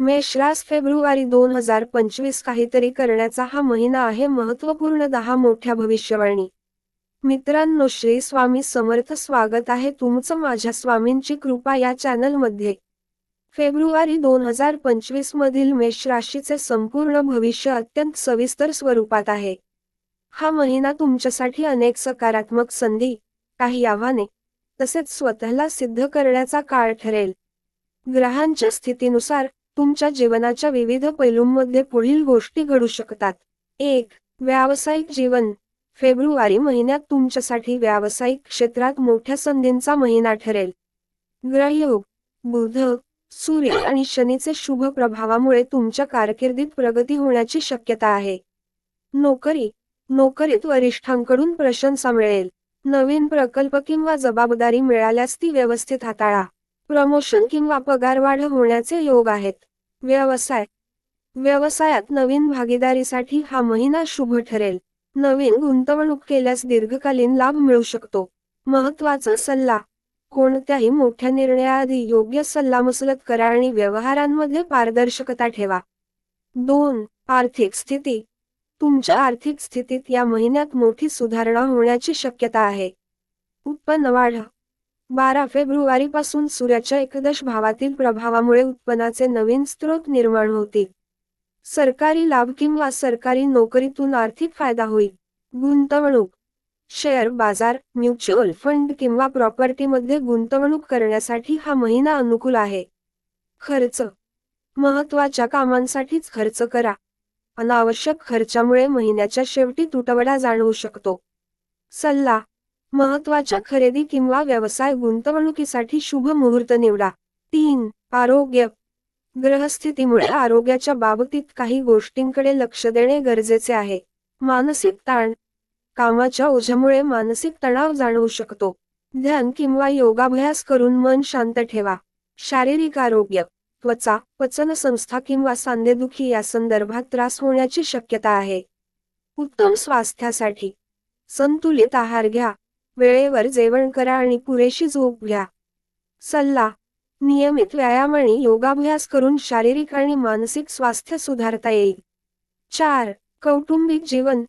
मेषरास February दोन हजार पंचवीस काहीतरी करण्याचा हा महिना आहे महत्त्वपूर्ण दहा मोठ्या भविष्यवाणी. मित्रांनो श्री स्वामी समर्थ स्वागत आहे तुमचं माझ्या स्वामींची कृपा या चॅनलमध्ये. फेब्रुवारी दोन हजार पंचवीस मधील मेष राशीचे संपूर्ण भविष्य अत्यंत सविस्तर स्वरूपात आहे. हा महिना तुमच्यासाठी अनेक सकारात्मक संधी काही आव्हाने तसेच स्वतःला सिद्ध करण्याचा काळ ठरेल. ग्रहांच्या स्थितीनुसार तुमच्या जीवनाच्या विविध पैलूंमध्ये पुढील गोष्टी घडू शकतात. एक व्यावसायिक जीवन. फेब्रुवारी महिन्यात तुमच्यासाठी व्यावसायिक क्षेत्रात मोठ्या संधींचा महिना ठरेल. ग्रहयोग बुध सूर्य आणि शनीचे शुभ प्रभावामुळे तुमच्या कारकिर्दीत प्रगती होण्याची शक्यता आहे. नोकरी नोकरीत वरिष्ठांकडून प्रशंसा मिळेल. नवीन प्रकल्प किंवा जबाबदारी मिळाल्यास ती व्यवस्थित हाताळा. प्रमोशन किंवा पगारवाढ होण्याचे योग आहेत. व्यवसाय. व्यवसायात नवीन भागीदारीसाठी हा महिना शुभ ठरेल. नवीन गुंतवणूक केल्यास दीर्घकालीन लाभ मिळू शकतो. महत्त्वाचा सल्ला. कोणत्याही मोठ्या निर्णयाआधी योग्य सल्लामसलत करा आणि व्यवहारांमध्ये पारदर्शकता ठेवा. दोन आर्थिक स्थिती. तुमच्या आर्थिक स्थितीत या महिन्यात मोठी सुधारणा होण्याची शक्यता आहे. उत्पन्न वाढ. बारा फेब्रुवारीपासून सूर्याच्या एकदश भावातील प्रभावामुळे उत्पन्नाचे नवीन स्रोत निर्माण होतील सरकारी लाभ किंवा सरकारी नोकरीतून आर्थिक फायदा होईल. गुंतवणूक. शेअर बाजार म्युच्युअल फंड किंवा प्रॉपर्टीमध्ये गुंतवणूक करण्यासाठी हा महिना अनुकूल आहे. खर्च. महत्त्वाच्या कामांसाठीच खर्च करा. अनावश्यक खर्चामुळे महिन्याच्या शेवटी तुटवडा जाणवू शकतो. सल्ला. महत्त्वाच्या खरेदी किंवा व्यवसाय गुंतवणुकीसाठी शुभ मुहूर्त निवडा. तीन आरोग्य. ग्रहस्थितीमुळे आरोग्याच्या बाबतीत काही गोष्टींकडे लक्ष देणे गरजेचे आहे. मानसिक ताण. कामाच्या ओझ्यामुळे मानसिक तणाव जाणवू शकतो. ध्यान किंवा योगाभ्यास करून मन शांत ठेवा. शारीरिक आरोग्य. त्वचा पचन संस्था किंवा सांधेदुखी या संदर्भात त्रास होण्याची शक्यता आहे. उत्तम स्वास्थ्यासाठी. संतुलित आहार घ्या. वेळेवर जेवण करा आणि पुरेशी झोप घ्या. सल्ला नियमित व्यायाम आणि योगाभ्यास करून शारीरिक आणि मानसिक स्वास्थ्य सुधारता येईल. चार कौटुंबिक जीवन.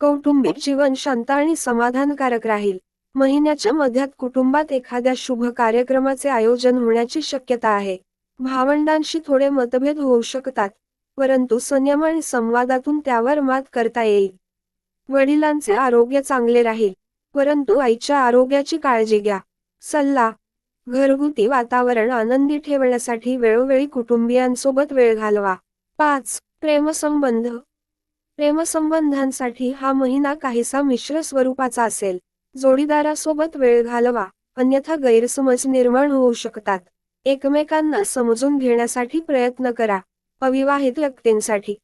कौटुंबिक जीवन शांत आणि समाधानकारक राहील. महिन्याच्या मध्यात कुटुंबात एखाद्या शुभ कार्यक्रमाचे आयोजन होण्याची शक्यता आहे. भावंडांशी थोडे मतभेद होऊ शकतात परंतु संयम आणि संवादातून त्यावर मात करता येईल. वडिलांचे आरोग्य चांगले राहील. परंतु आईच्या आरोग्याची काळजी घ्या. सल्ला. घरगुती वातावरण आनंदी ठेवण्यासाठी वेळोवेळी कुटुंबियांसोबत वेळ घालवा. पाच. प्रेमसंबंध. प्रेमसंबंधांसाठी हा महिना काहीसा मिश्र स्वरूपाचा असेल. जोडीदारासोबत वेळ घालवा. अन्यथा गैरसमज निर्माण होऊ शकतात. एकमेकांना समजून घेण्यासाठी प्रयत्न करा. अविवाहित व्यक्तींसाठी.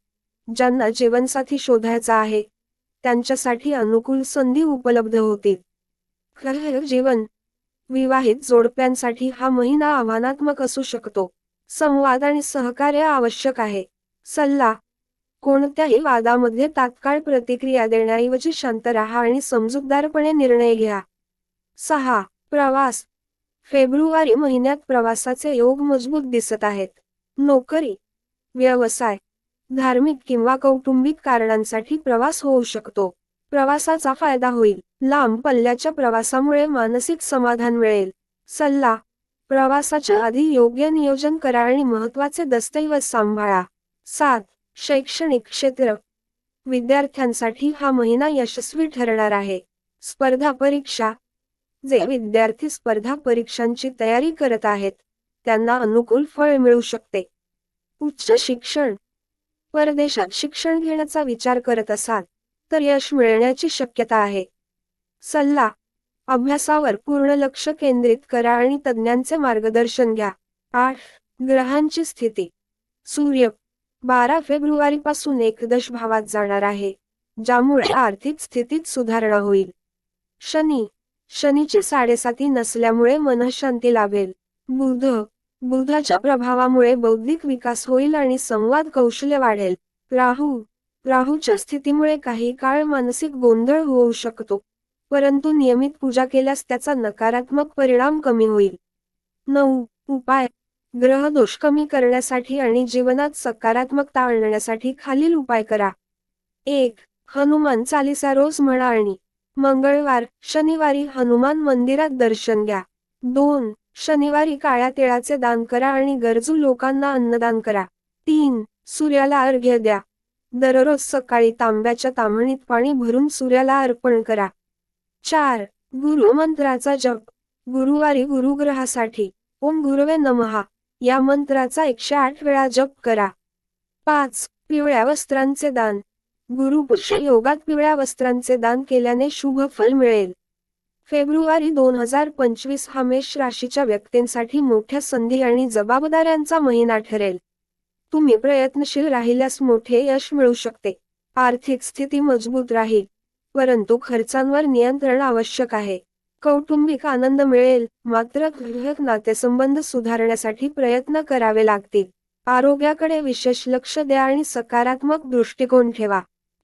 ज्यांना जीवनसाथी शोधायचा आहे. त्यांच्यासाठी अनुकूल संधी उपलब्ध होतील खरं जीवन विवाहित जोडप्यांसाठी हा महिना आव्हानात्मक असू शकतो. संवाद आणि सहकार्य आवश्यक आहे. सल्ला. कोणत्याही वादामध्ये तात्काळ प्रतिक्रिया देण्याऐवजी शांत राहा आणि समजूतदारपणे निर्णय घ्या. सहा. प्रवास. फेब्रुवारी महिन्यात प्रवासाचे योग मजबूत दिसत आहेत. नोकरी. व्यवसाय. धार्मिक किंवा कौटुंबिक कारणांसाठी प्रवास होऊ शकतो. प्रवासाचा फायदा होईल. लांब पल्ल्याच्या प्रवासामुळे मानसिक समाधान मिळेल. सल्ला. प्रवासाच्या आधी योग्य नियोजन करा आणि महत्त्वाचे दस्तऐवज सांभाळा. सात. शैक्षणिक क्षेत्र. विद्यार्थ्यांसाठी हा महिना यशस्वी ठरणार आहे. स्पर्धा परीक्षा. जे विद्यार्थी स्पर्धा परीक्षांची तयारी करत आहेत त्यांना अनुकूल फळ मिळू शकते. उच्च शिक्षण. परदेशात शिक्षण घेण्याचा विचार करत असाल तर यश मिळण्याची शक्यता आहे. सल्ला अभ्यासावर पूर्ण लक्ष केंद्रित करा आणि तज्ज्ञांचे मार्गदर्शन घ्या. आठ ग्रहांची स्थिती. सूर्य बारा फेब्रुवारी पासून एकदश भावात जाणार आहे ज्यामुळे आर्थिक स्थितीत सुधारणा होईल. शनी शनीची साडेसाती नसल्यामुळे मनशांती लाभेल. बुध बुधाच्या प्रभावामुळे बौद्धिक विकास होईल आणि संवाद कौशल्य वाढेल. राहू राहूच्या स्थितीमुळे काही काळ मानसिक गोंधळ होऊ शकतो परंतु नियमित पूजा केल्यास त्याचा नकारात्मक परिणाम कमी होईल. नऊ उपाय. ग्रह दोष कमी करण्यासाठी आणि जीवनात सकारात्मकता आणण्यासाठी खालील उपाय करा. एक हनुमान चालिसा रोज म्हणा आणि मंगळवार शनिवारी हनुमान मंदिरात दर्शन घ्या. दोन शनिवारी काळ्या तिळाचे दान करा आणि गरजू लोकांना अन्नदान करा. तीन सूर्याला अर्घ्य द्या. दररोज सकाळी तांब्याच्या तांबणीत पाणी भरून सूर्याला अर्पण करा. चार गुरु मंत्राचा जप. गुरुवारी गुरुग्रहासाठी ओम गुरुवे नमहा. या मंत्राचा एकशे आठ वेळा जप करा. पाच पिवळ्या वस्त्रांचे दान. गुरुपुरुष योगात पिवळ्या वस्त्रांचे दान केल्याने शुभ फल मिळेल. फेब्रुवारी दोन हजार पंचवीस हा मेष राशीच्या व्यक्तींसाठी मोठ्या संधी आणि जबाबदाऱ्यांचा महिना ठरेल. तुम्ही प्रयत्नशील राहिल्यास मोठे यश मिळू शकते. आर्थिक स्थिती मजबूत राहील. परंतु खर्चांवर नियंत्रण आवश्यक आहे. कौटुंबिक आनंद मिळेल. मात्र गृहक नातेसंबंध सुधारण्यासाठी प्रयत्न करावे लागतील. आरोग्याकडे विशेष लक्ष द्या आणि सकारात्मक दृष्टिकोन ठेवा.